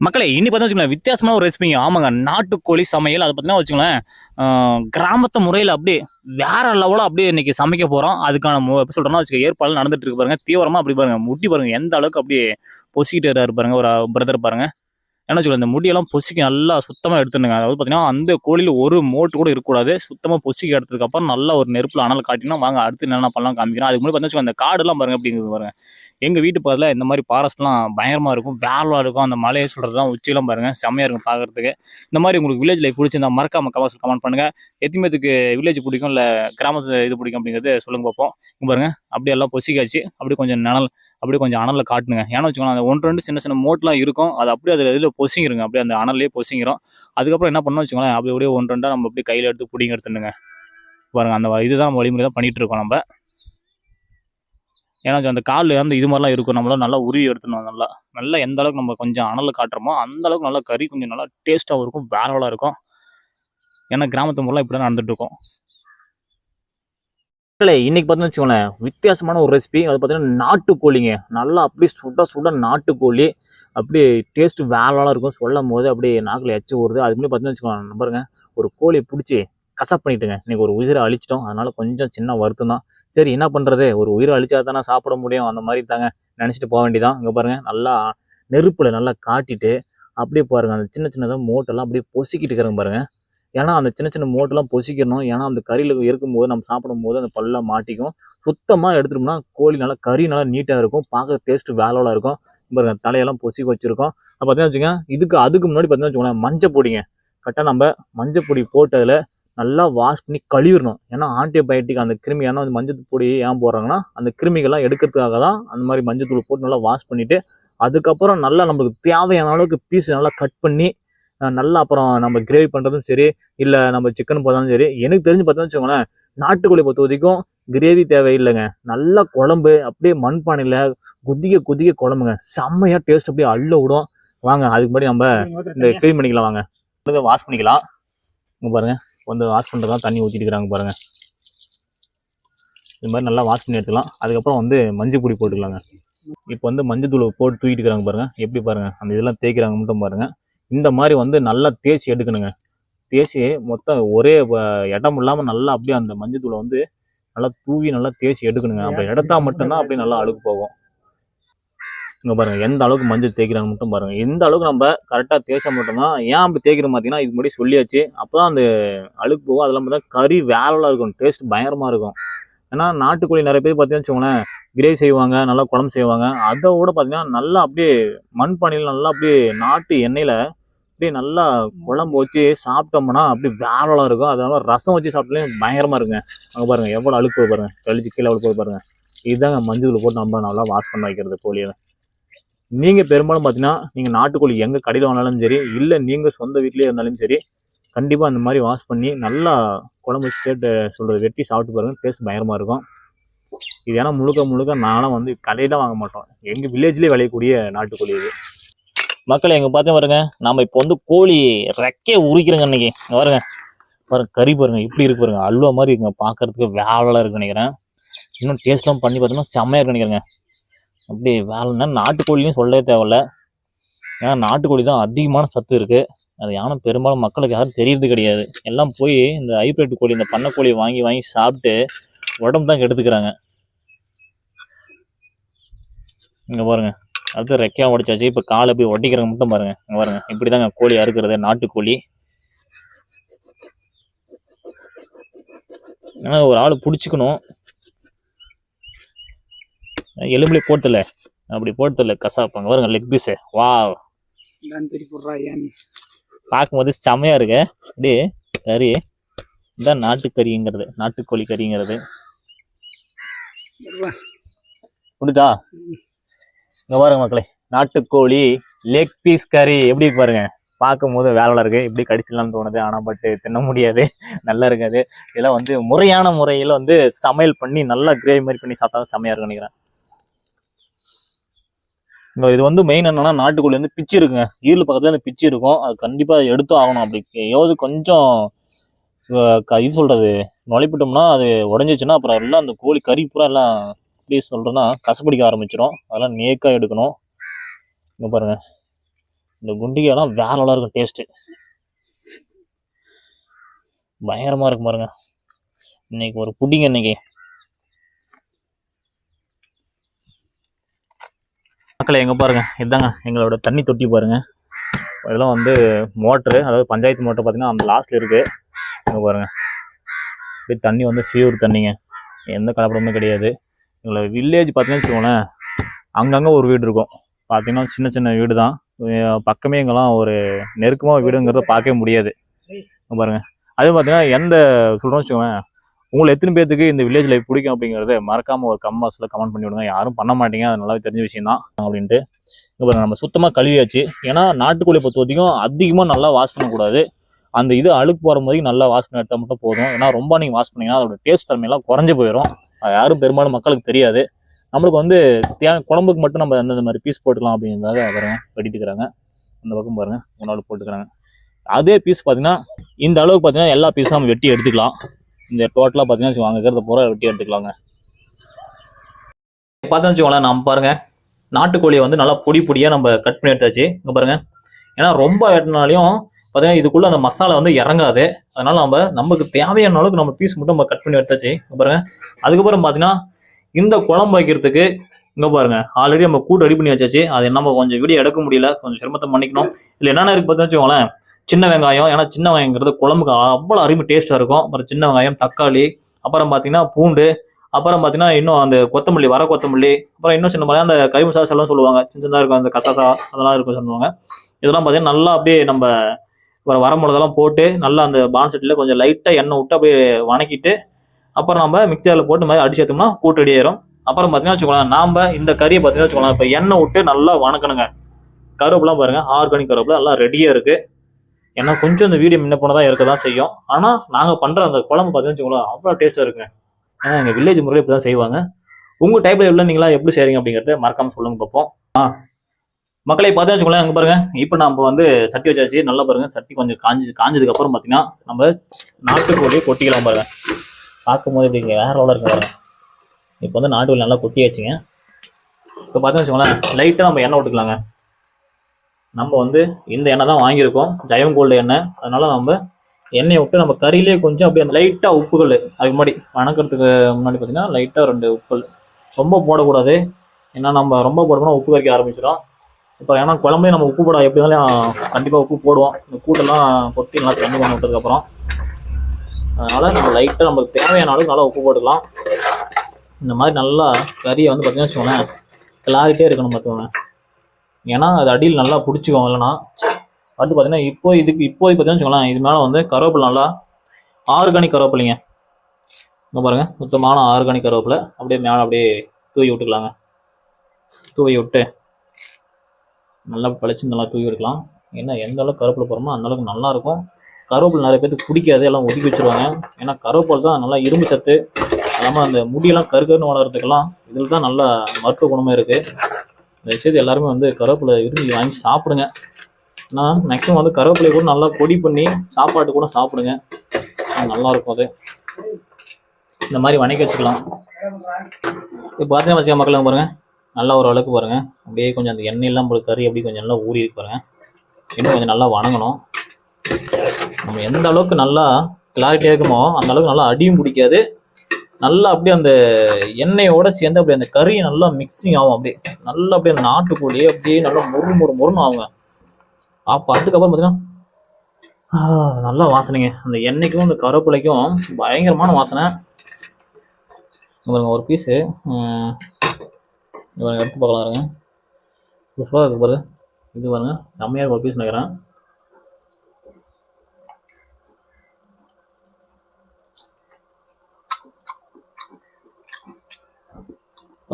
மக்களை இன்னைக்கு பார்த்தா வச்சுக்கோங்களேன் வித்தியாசமான ஒரு ரெசிபிங்க ஆமாங்க நாட்டுக்கோழி சமையல். அதை பார்த்தீங்கன்னா வச்சுக்கோங்களேன் கிராமத்து முறையில் அப்படியே வேற லெவலில் அப்படியே இன்னைக்கு சமைக்க போகிறோம் அதுக்கான மு- எப்படி சொல்கிறோன்னா வச்சுக்க ஏற்பாடு நடந்துட்டு இருக்கு பாருங்க. தீவிரமாக அப்படி பாருங்க முட்டி பாருங்க. எந்த அளவுக்கு அப்படியே பொசிக்கிட்டு இருப்பாருங்க ஒரு பிரதர் பாருங்க. என்ன வச்சுக்கோங்க இந்த முடியெல்லாம் பொசிக்கி நல்லா சுத்தமாக எடுத்துருங்க அதாவது பார்த்தீங்கன்னா அந்த கோழியில் ஒரு மோட்டு கூட இருக்கக்கூடாது. சுத்தமாக பொசிக்கி எடுத்ததுக்கப்புறம் நல்லா ஒரு நெருப்பில் அனல் காட்டினா வாங்க அடுத்து என்னென்ன பண்ணலாம் காமிக்கிறோம் அதுக்கு முன்னாடி பார்த்தீங்கன்னா அந்த காடுலாம் பாருங்க அப்படிங்கிறது பாருங்க. எங்கள் வீட்டு பக்கத்தில் இந்த மாதிரி பாரஸ்ட்லாம் பயங்கரமாக இருக்கும். வேலவாக இருக்கும். அந்த மலையை சொல்கிறதுலாம் உச்சிலாம் பாருங்கள் செம்மையாக இருக்கும் பார்க்குறதுக்கு இந்த மாதிரி உங்களுக்கு வில்லேஜ் லைஃப் பிடிச்சிருந்தா மறக்காம கவாசல் கமெண்ட் பண்ணுங்கள் எத்திமேத்துக்கு வில்லேஜ் பிடிக்கும் இல்லை கிராமத்து இது பிடிக்கும் அப்படிங்கிறது சொல்லுங்க பார்ப்போம் பாருங்கள் அப்படியே எல்லாம் பொசிக்காச்சு அப்படியே கொஞ்சம் நினல் அப்படியே கொஞ்சம் அனலில் காட்டுங்க ஏன்னா வச்சுக்கோங்களேன் அந்த ஒன்று ரெண்டு சின்ன சின்ன மோட்லாம் இருக்கும். அது அப்படியே அதில் இதில் பொசிங்கிருங்க. அப்படியே அந்த அனல்லே பொசிங்கிறோம் அதுக்கப்புறம் என்ன பண்ணோம் வச்சுக்கோங்களேன் அப்படி அப்படியே ஒன்று ரெண்டாக நம்ம அப்படியே கையில் எடுத்து பிடிங்க எடுத்துனுங்க பாருங்கள் அந்த இதுதான் இதுதான் வழிமுறை தான் பண்ணிகிட்டு இருக்கோம் நம்ம. ஏன்னா அந்த கால் அந்த இது மாதிரிலாம் இருக்கும். நம்மளால நல்லா உருவி எடுத்துணும் நல்லா. நல்லா எந்த அளவுக்கு நம்ம கொஞ்சம் அனலில் காட்டுறோமோ அந்த அளவுக்கு நல்லா கறி கொஞ்சம் நல்லா டேஸ்ட்டாகவும் இருக்கும் வேறவலாக இருக்கும். ஏன்னா கிராமத்து முறைலாம் இப்படி தான் நடந்துட்டு மக்களே இல்லை இன்னைக்கு பார்த்தீங்கன்னு வச்சுக்கோங்களேன் வித்தியாசமான ஒரு ரெசிபி அது பார்த்தீங்கன்னா நாட்டுக்கோழிங்க. நல்லா அப்படியே சுட சுட நாட்டுக்கோழி. அப்படியே டேஸ்ட்டு வேலாலாம் இருக்கும். சொல்லும் போது அப்படியே நாக்கில் எச்சு ஊறுது. அது முன்னாடி பார்த்தீங்கன்னு வச்சுக்கோங்க பாருங்க ஒரு கோழியை பிடிச்சி கசப் பண்ணிட்டுங்க. இன்னைக்கு ஒரு உயிரை அழிச்சிட்டோம். அதனால் கொஞ்சம் சின்ன வருத்தம் தான். சரி என்ன பண்ணுறது ஒரு உயிரை அழிச்சா தானே சாப்பிட முடியும். அந்த மாதிரி தாங்க நினச்சிட்டு போக வேண்டியதான் இங்கே பாருங்கள் நல்லா நெருப்பில் நல்லா காட்டிட்டு அப்படியே பாருங்கள் அந்த சின்ன சின்னதாக மோட்டெல்லாம் அப்படியே பொசிக்கிட்டு இருக்கிறாங்க பாருங்கள் ஏன்னா அந்த சின்ன சின்ன மோட்டெல்லாம் பொசிக்கணும். ஏன்னா அந்த கறியில் இருக்கும்போது நம்ம சாப்பிடும்போது அந்த பல்லாம் மாட்டிக்கும். சுத்தமாக எடுத்துட்டோம்னா கோழி நல்லா கறி நல்லா நீட்டாக இருக்கும். பார்க்க டேஸ்ட்டு வேலோட இருக்கும். பாருங்க தலையெல்லாம் பொசிக்க வச்சுருக்கோம். அப்போ பார்த்தீங்கன்னா வச்சுக்கோங்க இதுக்கு அதுக்கு முன்னாடி பார்த்தீங்கன்னா வச்சுக்கோங்களேன் மஞ்சள் பொடிங்க. கரெக்டாக நம்ம மஞ்சள் பொடி போட்டதில் நல்லா வாஷ் பண்ணி கழுவிடணும். ஏன்னா ஆன்டிபயோட்டிக் அந்த கிருமி ஏன்னா வந்து மஞ்சள் பொடி ஏன் போடுறாங்கன்னா அந்த கிருமிகள்லாம் எடுக்கிறதுக்காக தான் அந்த மாதிரி மஞ்சள் தூள் போட்டு நல்லா வாஷ் பண்ணிவிட்டு அதுக்கப்புறம் நல்லா நம்மளுக்கு தேவையான அளவுக்கு பீஸ் நல்லா கட் பண்ணி நல்லா அப்புறம் நம்ம கிரேவி பண்ணுறதும் சரி இல்லை நம்ம சிக்கன் போதாலும் சரி எனக்கு தெரிஞ்சு பார்த்தோம்னு வச்சுக்கோங்களேன் நாட்டுக்கோழி பொறுத்த வரைக்கும் கிரேவி தேவையில்லைங்க. நல்ல குழம்பு அப்படியே மண்பானையில் குதிக்க குதிக்க குழம்புங்க. செம்மையாக டேஸ்ட் அப்படியே அள்ள விடும். வாங்க அதுக்கு முன்னாடி நம்ம இந்த க்ளீன் பண்ணிக்கலாம் வாங்க. வாஷ் பண்ணிக்கலாம். இங்க பாருங்க வந்து வாஷ் பண்ணுறதுலாம் தண்ணி ஊற்றிட்டு இருக்கிறாங்க பாருங்க. இது மாதிரி நல்லா வாஷ் பண்ணி எடுத்துக்கலாம். அதுக்கப்புறம் வந்து மஞ்சள் பொடி போட்டுக்கலாங்க. இப்போ வந்து மஞ்சள் தூள் போட்டு தூக்கிட்டு இருக்கிறாங்க பாருங்க. எப்படி பாருங்க அந்த இதெல்லாம் தேய்க்கிறாங்க மட்டும் பாருங்க. இந்த மாதிரி வந்து நல்லா தேய்ச்சி எடுக்கணுங்க. தேய்ச்சி மொத்தம் ஒரே இடம் இல்லாமல் நல்லா அப்படியே அந்த மஞ்சள் தூளை வந்து நல்லா தூவி நல்லா தேய்ச்சி எடுக்கணுங்க. அப்போ எடுத்தா மட்டும்தான் அப்படியே நல்லா அழுக்கு போகும். இங்கே பாருங்கள் எந்த அளவுக்கு மஞ்சள் தேய்க்கிறாங்க மட்டும் பாருங்கள் எந்த அளவுக்கு நம்ம கரெக்டாக தேய்ச்சா மட்டும்தான் ஏன் அப்படி தேய்க்கிறோம் பார்த்தீங்கன்னா இது முன்னாடி சொல்லியாச்சு. அப்பதான் அந்த அழுக்கு போகும். அதெல்லாம் பார்த்தா கறி வேலைலாம் இருக்கும் டேஸ்ட் பயங்கரமாக இருக்கும். ஏன்னா நாட்டுக்கோழி நிறைய பேர் பார்த்தீங்கன்னு வச்சுக்கோங்களேன் கிரேவி செய்வாங்க நல்லா குழம்பு செய்வாங்க. அதை விட பார்த்தீங்கன்னா நல்லா அப்படியே மண்பானையில் நல்லா அப்படியே நாட்டு எண்ணெயில் அப்படியே நல்லா குழம்பு வச்சு சாப்பிட்டோம்னா அப்படியே வேறலாம் இருக்கும். அதனால ரசம் வச்சு சாப்பிட்டாலே பயங்கரமாக இருக்குங்க. அங்கே பாருங்கள் எவ்வளோ அழுக்கு போகுது பாருங்க. கழிச்சு கீழே அழுப்பு போகுது பாருங்க. இதுதாங்க மஞ்சள் போட்டு நம்ம நல்லா வாஷ் பண்ண வைக்கிறது கோழியை. நீங்கள் பெரும்பாலும் பார்த்தீங்கன்னா நீங்கள் நாட்டுக்கோழி எங்கே கடையில் வாங்கினாலும் சரி இல்லை நீங்கள் சொந்த வீட்டிலே இருந்தாலும் சரி கண்டிப்பாக அந்த மாதிரி வாஷ் பண்ணி நல்லா குழம்பு வச்சு சேர்த்து சொல்கிறது வெட்டி சாப்பிட்டு பாருங்க டேஸ்ட் பயங்கரமாக இருக்கும். இது ஏன்னா முழுக்க முழுக்க நானும் வந்து கடையில் வாங்க மாட்டோம். எங்கள் வில்லேஜ்லேயே விளையக்கூடிய நாட்டுக்கோழி இது. மக்கள் எங்கே பார்த்தேன் பாருங்க நம்ம இப்போ வந்து கோழி ரெக்கையை உரிக்கிறோங்க இன்னைக்கு. பாருங்க. பாருங்க கறி பாருங்க இப்படி இருக்கு பாருங்க. அல்வா மாதிரி இருக்குங்க. பார்க்கறதுக்கு வேலைலாம் இருக்கு நினைக்கிறேன். இன்னும் டேஸ்ட்லாம் பண்ணி பார்த்தோம்னா செம்மையாக இருக்கு நினைக்கிறேங்க. அப்படி வேலைன்னா நாட்டுக்கோழியும் சொல்லவே தேவையில்ல. ஏன்னா நாட்டுக்கோழி தான் அதிகமான சத்து இருக்குது அது யானை பெரும்பாலும் மக்களுக்கு யாரும் தெரியறது கிடையாது. எல்லாம் போய் இந்த ஹைப்ரிட் கோழி இந்த பண்ணக்கோழியை வாங்கி வாங்கி சாப்பிட்டு உடம்பு தான் கெடுத்துக்கிறாங்க. இங்கே பாருங்க. அடுத்து ரெக்கையா உடைச்சாச்சு இப்போ காலை போய் ஒட்டிக்கிறவங்க மட்டும் பாருங்க. பாருங்க. இப்படிதாங்க கோழி அறுக்கிறது நாட்டுக்கோழி. ஏன்னா ஒரு ஆள் பிடிச்சிக்கணும். எலும்புலே போட்டல. அப்படி போட்டல. கசாப்பாங்க. பாருங்க லெக் பீஸு வா பார்க்கும்போது செமையா இருக்கு. அப்படியே கறி. இதான் நாட்டுக்கறிங்கிறது நாட்டுக்கோழி கறிங்கிறது. புரியுதா? இங்கே பாருங்க மக்களே நாட்டுக்கோழி லெக் பீஸ் கறி எப்படி பாருங்க. பார்க்கும் போது வேலை இருக்குது இப்படி கடிச்சிடலாம்னு தோணுது. ஆனால் பட்டு தின்ன முடியாது. நல்லா இருக்காது. இதெல்லாம் வந்து முறையான முறையில் வந்து சமையல் பண்ணி நல்லா கிரேவி மாதிரி பண்ணி சாப்பிட்டா தான் செமையா இருக்கும்னு நினைக்கிறேன். இங்கே இது வந்து மெயின் என்னன்னா நாட்டுக்கோழி வந்து பிச்சு இருக்குங்க. ஈரல் பக்கத்தில் அந்த பிச்சு இருக்கும். அது கண்டிப்பாக எடுத்தும் ஆகணும். அப்படி எவ்வளவு கொஞ்சம் க- இது சொல்கிறது நுழைப்பிட்டோம்னா அது உடஞ்சிச்சுன்னா அப்புறம் எல்லாம் அந்த கோழி கறி பூரா எல்லாம் எப்படி சொல்கிறேன்னா கசப்பிடிக்க ஆரம்பிச்சிடும் அதெல்லாம் நேக்காக எடுக்கணும். இங்கே பாருங்க. இந்த குண்டிகைலாம் வேற நல்லா இருக்கும் டேஸ்ட்டு பயங்கரமாக இருக்கும் பாருங்க. இன்னைக்கு ஒரு புடிங்க இன்னைக்கு. மக்களை எங்கே பாருங்க. இதாங்க எங்களோட தண்ணி தொட்டி பாருங்கள் இதெல்லாம் வந்து மோட்ரு அதாவது பஞ்சாயத்து மோட்டர் பார்த்தீங்கன்னா அந்த லாஸ்ட்ல இருக்குது இங்கே பாருங்க. அப்படியே தண்ணி வந்து ஃபியூர் தண்ணிங்க. எந்த கலப்படமும் கிடையாது. எங்களை வில்லேஜ் பார்த்தீங்கன்னு வச்சுக்கோங்களேன் அங்கங்கே ஒரு வீடு இருக்கும். பார்த்தீங்கன்னா சின்ன சின்ன வீடு தான் பக்கமே இங்கெல்லாம் ஒரு நெருக்கமாக வீடுங்கிறத பார்க்கவே முடியாது. பாருங்கள் அதுவும் அது பார்த்தீங்கன்னா எந்த சொல்கிறோம்னு வச்சுக்கோங்க உங்களை எத்தனை பேர்த்துக்கு இந்த வில்லேஜ் லைஃப் பிடிக்கும் அப்படிங்கிறத மறக்காமல் ஒரு கம்மாஸில் கமெண்ட் பண்ணி விடுங்க. யாரும் பண்ண மாட்டீங்க. அது நல்லாவே தெரிஞ்ச விஷயம் தான் அப்படின்ட்டு இப்போ நம்ம சுத்தமாக கழுவியாச்சு. ஏன்னா நாட்டுக்கோழி பொறுத்த வரைக்கும் அதிகமாக நல்லா வாஷ் பண்ணக்கூடாது. அந்த இது அழுக்கு போகிற மாதிரி நல்லா வாஷ் பண்ணி எடுத்தால் மட்டும் போதும். ஏன்னா ரொம்ப நீங்கள் வாஷ் பண்ணிங்கன்னா அதோட டேஸ்ட் தன்மையெல்லாம் குறைஞ்சி போயிடும் யாரும் பெரும்பாலும் மக்களுக்கு தெரியாது. நம்மளுக்கு வந்து தேவை குழம்புக்கு மட்டும் நம்ம அந்த மாதிரி பீஸ் போட்டுக்கலாம் அப்படிங்கிறதாக பாருங்க வெட்டிட்டுக்கிறாங்க அந்த பக்கம் பாருங்க உணவு போட்டுக்கிறாங்க. அதே பீஸ் பார்த்தீங்கன்னா இந்த அளவுக்கு பார்த்தீங்கன்னா எல்லா பீஸும் நம்ம வெட்டி எடுத்துக்கலாம். இந்த டோட்டலாக பார்த்தீங்கன்னா வாங்க இருக்கிறத பூரா வெட்டி எடுத்துக்கலாங்க. பார்த்தோன்னு வச்சுக்கோங்களேன் நம்ம பாருங்க நாட்டுக்கோழியை வந்து நல்லா பொடி பொடியாக நம்ம கட் பண்ணி எடுத்தாச்சு. இங்கே பாருங்க. ஏன்னா ரொம்ப வெட்டினாலையும் பார்த்தீங்கன்னா இதுக்குள்ள அந்த மசாலா வந்து இறங்காது. அதனால நம்ம நமக்கு தேவையான அளவுக்கு நம்ம பீஸ் மட்டும் நம்ம கட் பண்ணி எடுத்தாச்சு பாருங்க. அதுக்கப்புறம் பார்த்தீங்கன்னா இந்த குழம்பு வைக்கிறதுக்கு இங்க பாருங்க. ஆல்ரெடி நம்ம கூட்டு ரெடி பண்ணி வச்சாச்சு. அது நம்ம கொஞ்சம் வீடியோ எடுக்க முடியல. கொஞ்சம் சிரமத்தை பண்ணிக்கணும் இல்லை என்னென்ன இருக்கு பார்த்தீங்கன்னு வச்சுக்கோங்களேன். சின்ன வெங்காயம் ஏன்னா சின்ன வெங்காயங்கிறது குழம்புக்கு அவ்வளோ அருமை டேஸ்ட்டாக இருக்கும். அப்புறம் சின்ன வெங்காயம் தக்காளி அப்புறம் பார்த்தீங்கன்னா பூண்டு அப்புறம் பார்த்தீங்கன்னா இன்னும் அந்த கொத்தமல்லி வர கொத்தமல்லி அப்புறம் இன்னும் சின்ன மாதிரி அந்த கறி மசாலா எல்லாம் சொல்லுவாங்க. சின்ன சின்னதாக இருக்கும் அந்த கசாசா அதெல்லாம் இருக்கும் சொல்லுவாங்க. இதெல்லாம் பார்த்தீங்கன்னா நல்லா அப்படியே நம்ம அப்புறம் வர போட்டு நல்லா அந்த பான் செட்டில் கொஞ்சம் லைட்டாக எண்ணெய் விட்டு அப்படியே வணக்கிட்டு அப்புறம் நம்ம மிக்சரில் போட்டு மாதிரி அடிச்சு எடுத்தோம்னா கூட்டு ரெடி ஆயிரும். அப்புறம் பார்த்தீங்கன்னா வச்சுக்கோங்களேன் நாம் இந்த கறியை பார்த்தீங்கன்னா வச்சுக்கோங்களேன் இப்போ எண்ணெய் விட்டு நல்லா வணக்கணுங்க. கருவேப்பிலாம் பாருங்கள் ஆர்கானிக் கருவேப்பிலை நல்லா ரெடியாக இருக்குது ஏன்னா கொஞ்சம் இந்த வீடியோ முன்ன போனதாக இருக்க தான் செய்யும். ஆனால் நாங்கள் பண்ணுற அந்த குழம்பு பார்த்தீங்கன்னா வச்சுக்கோங்களேன் அவ்வளோ டேஸ்ட்டாக இருக்குங்க. ஏன்னா எங்கள் வில்லேஜ் முறையில் இப்படி தான் செய்வாங்க உங்கள் டைப்பில் எவ்வளோ நீங்களா எப்படி செய்கிறீங்க அப்படிங்கிறத மறக்காமல் சொல்லுங்கள் பார்ப்போம். ஆ மக்களை பார்த்து வச்சுக்கோங்களேன் அங்கே பாருங்க. இப்போ நம்ம வந்து சட்டி வச்சாச்சு. நல்லா பாருங்க. சட்டி கொஞ்சம் காஞ்சி காஞ்சதுக்கு அப்புறம் பார்த்தீங்கன்னா நம்ம நாட்டுக்கோழியை கொட்டிக்கலாம் பாருங்க. பார்க்கும்போது இப்படி வேற லெவலில் இருக்கு பாருங்க. இப்போ வந்து நாட்டுக்கோழி நல்லா கொட்டியாச்சுங்க. இப்போ பார்த்தீங்கன்னு வச்சுக்கோங்களேன் லைட்டாக நம்ம எண்ணெய் விட்டுக்கலாங்க. நம்ம வந்து இந்த எண்ணெய் தான் வாங்கியிருக்கோம். ஜெயம் கோல்டு எண்ணெய். அதனால நம்ம எண்ணெயை விட்டு நம்ம கறியிலே கொஞ்சம் அப்படியே அந்த லைட்டாக உப்புகள். அதுக்கு முன்னாடி வணக்கிறதுக்கு முன்னாடி பார்த்தீங்கன்னா லைட்டாக ரெண்டு உப்புகள். ரொம்ப போடக்கூடாது. ஏன்னா நம்ம ரொம்ப போடணும்னா உப்பு கறிக்க ஆரம்பிச்சிடும் இப்போ ஏன்னா குழம்பே நம்ம உப்பு போட எப்படி இருந்தாலும் கண்டிப்பாக உப்பு போடுவோம். இந்த கூட்டெல்லாம் கொட்டி நல்லா தண்ணி பண்ணி விட்டதுக்கப்புறம் அதனால் நம்ம லைட்டாக நமக்கு தேவையான அளவுக்கு நல்லா உப்பு போட்டுக்கலாம். இந்த மாதிரி நல்லா கறியை வந்து பார்த்தீங்கன்னா வச்சுக்கோங்களேன் கிளாரிட்டே இருக்கணும் பார்த்துக்கோங்க ஏன்னா அது அடியில் நல்லா பிடிச்சிக்கும் இல்லைன்னா. அடுத்து பார்த்தீங்கன்னா இப்போ இதுக்கு இப்போதைக்கு பார்த்தீங்கன்னா வச்சுக்கோங்களேன் இது மேலே வந்து கருவேப்பிலை நல்லா ஆர்கானிக் கருவேப்பிலைங்க. இங்கே பாருங்கள் சுத்தமான ஆர்கானிக் கருவேப்பிலை. அப்படியே மேலே அப்படியே தூவி விட்டுக்கலாங்க. தூவி விட்டு நல்லா பளிச்சு நல்லா தூவி எடுக்கலாம் ஏன்னா எந்த அளவுக்கு கருப்பில் போகிறோமோ அந்தளவுக்கு நல்லாயிருக்கும். கருவேப்பில் கருவேப்பிலை நிறைய பேருக்கு பிடிக்காது எல்லாம் ஒதுக்கி வச்சிருவாங்க. ஏன்னா கருவேப்பிலை தான் நல்லா இரும்பு சத்து. இல்லாமல் அந்த முடியெல்லாம் கருக்கருன்னு வளர்கிறதுக்கெல்லாம் இதில் தான் நல்ல மருத்துவ குணமாக இருக்குது தயவுசெய்து எல்லாருமே வந்து கருவேப்பிலை விரும்பி வாங்கி சாப்பிடுங்க. ஏன்னா மேக்ஸிமம் வந்து கருவேப்பிலையை கூட நல்லா பொடி பண்ணி சாப்பாட்டு கூட சாப்பிடுங்க. நல்லாயிருக்கும் அது. இந்த மாதிரி வணக்கி வச்சுக்கலாம். இப்போ பார்த்தீங்கன்னா வச்சுக்க மக்களுங்க பாருங்கள் நல்லா ஓரளவுக்கு பாருங்கள் அப்படியே கொஞ்சம் அந்த எண்ணெயெல்லாம் போட்டு கறி அப்படியே கொஞ்சம் நல்லா ஊறி இருக்கு இன்னும் கொஞ்சம் நல்லா வணங்கணும். நம்ம எந்த அளவுக்கு நல்லா கிளாரிட்டியாக இருக்குமோ அந்த அளவுக்கு நல்லா அடியும் பிடிக்காது. நல்லா அப்படியே அந்த எண்ணெயோட சேர்ந்து அப்படியே அந்த கறி நல்லா மிக்சிங் ஆகும் அப்படியே. நல்லா அப்படியே அந்த நாட்டுக்கோழி அப்படியே நல்லா முறு முறு முறுன்னு ஆகுங்க. அப்போ அதுக்கப்புறம் பார்த்தீங்கன்னா நல்லா வாசனைங்க. அந்த எண்ணெய்க்கும் அந்த கருவேப்பிலைக்கும் பயங்கரமான வாசனை. ஒரு பீஸு எடுத்து பார்க்கலாம் இருங்க சூப்பராக இருக்குது பாரு. இது பாருங்க செம்மையாக ஒரு பீஸ் நினைக்கிறேன்.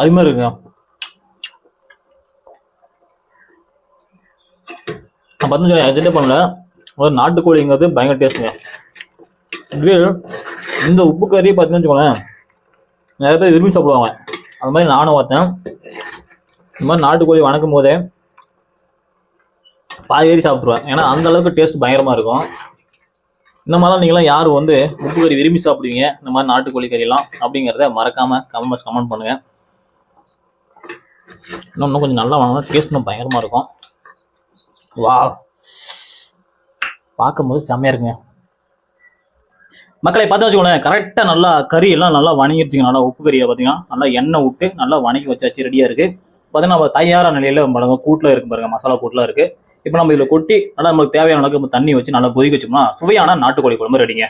அருமையாக இருக்குங்க. நான் பார்த்து அஜெண்டே பண்ணல. ஒரு நாட்டுக்கோழிங்கிறது பயங்கர டேஸ்ட்டுங்க இதுவே இந்த உப்பு கறியை பார்த்தீங்கன்னு வச்சுக்கோங்களேன் நிறைய பேர் விரும்பி சாப்பிடுவாங்க. அது மாதிரி நானும் பார்த்தேன். இந்த மாதிரி நாட்டுக்கோழி வணக்கும் போதே பாதி சாப்பிட்ருவேன் ஏன்னா அந்த அளவுக்கு டேஸ்ட் பயங்கரமாக இருக்கும். இந்த மாதிரிலாம் நீங்களாம் யார் வந்து உப்பு கறி விரும்பி சாப்பிடுவீங்க? இந்த மாதிரி நாட்டுக்கோழி கறிலாம் அப்படிங்கிறத மறக்காமல் கமெண்ட் கமெண்ட் பண்ணுங்கள் இன்னும் இன்னும் கொஞ்சம் நல்லா வாங்கினா டேஸ்ட் இன்னும் பயங்கரமாக இருக்கும். வா. பார்க்கும்போது செம்மையாக இருக்குங்க. மக்களை பார்த்து வச்சுக்கோங்களேன் கரெக்டாக நல்லா கறி எல்லாம் நல்லா வணங்கிருச்சுங்க. நல்லா உப்பு கறியை பார்த்தீங்கன்னா நல்லா எண்ணெய் விட்டு நல்லா வணக்கி வச்சாச்சு ரெடியாக இருக்குது பார்த்தீங்கன்னா நம்ம தயாரான நிலையில் பாருங்க கூட்டில் இருக்கு பாருங்க மசாலா கூட்டில் இருக்குது இப்போ நம்ம இதில் கொட்டி நல்லா நமக்கு தேவையான அளவுக்கு நம்ம தண்ணி வச்சு நல்லா கொதிக்க வச்சோம்னா சுவையான நாட்டுக்கோழி குழம்பு ரெடிங்க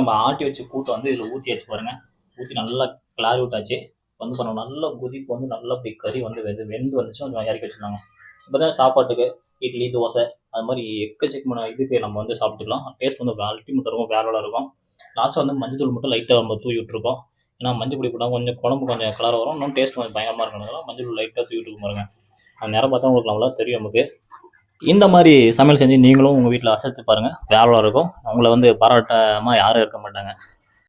நம்ம ஆட்டி வச்சு கூட்டை வந்து இதில் ஊற்றி வச்சு பாருங்க. ஊற்றி நல்லா கிளாரி விட்டாச்சு. வந்து பண்ணோம் நல்லா கொதிப்பு வந்து நல்லா போய் கறி வந்து வெந்து வெந்து வந்துச்சு. கொஞ்சம் இறக்கி வச்சுருந்தாங்க. இப்போ தான் சாப்பாட்டுக்கு இட்லி தோசை அது மாதிரி எக்கச்சக்கமான இதுக்கு நம்ம வந்து சாப்பிட்டுக்கலாம். டேஸ்ட் வந்து அல்டிமேட் இருக்கும் வேற இருக்கும். லாஸ்ட்டாக வந்து மஞ்சள் தூள் மட்டும் லைட்டாக நம்ம தூவி விட்டுருக்கோம். ஏன்னா மஞ்சள் பொடி போட்டால் கொஞ்சம் குழம்பு கொஞ்சம் கலர் வரும். இன்னும் டேஸ்ட் கொஞ்சம் பயங்கரமாக இருக்கிறதுனால மஞ்சள் தூள் லைட்டாக தூவி விட்டு பாருங்க. அந்த நேரம் பார்த்தா உங்களுக்கு நம்மளா தெரியும் நமக்கு. இந்த மாதிரி சமையல் செஞ்சு நீங்களும் உங்கள் வீட்டில் அசைச்சு பாருங்கள் வேற இருக்கும். உங்களை வந்து பாராட்டமாக யாரும் இருக்க மாட்டாங்க.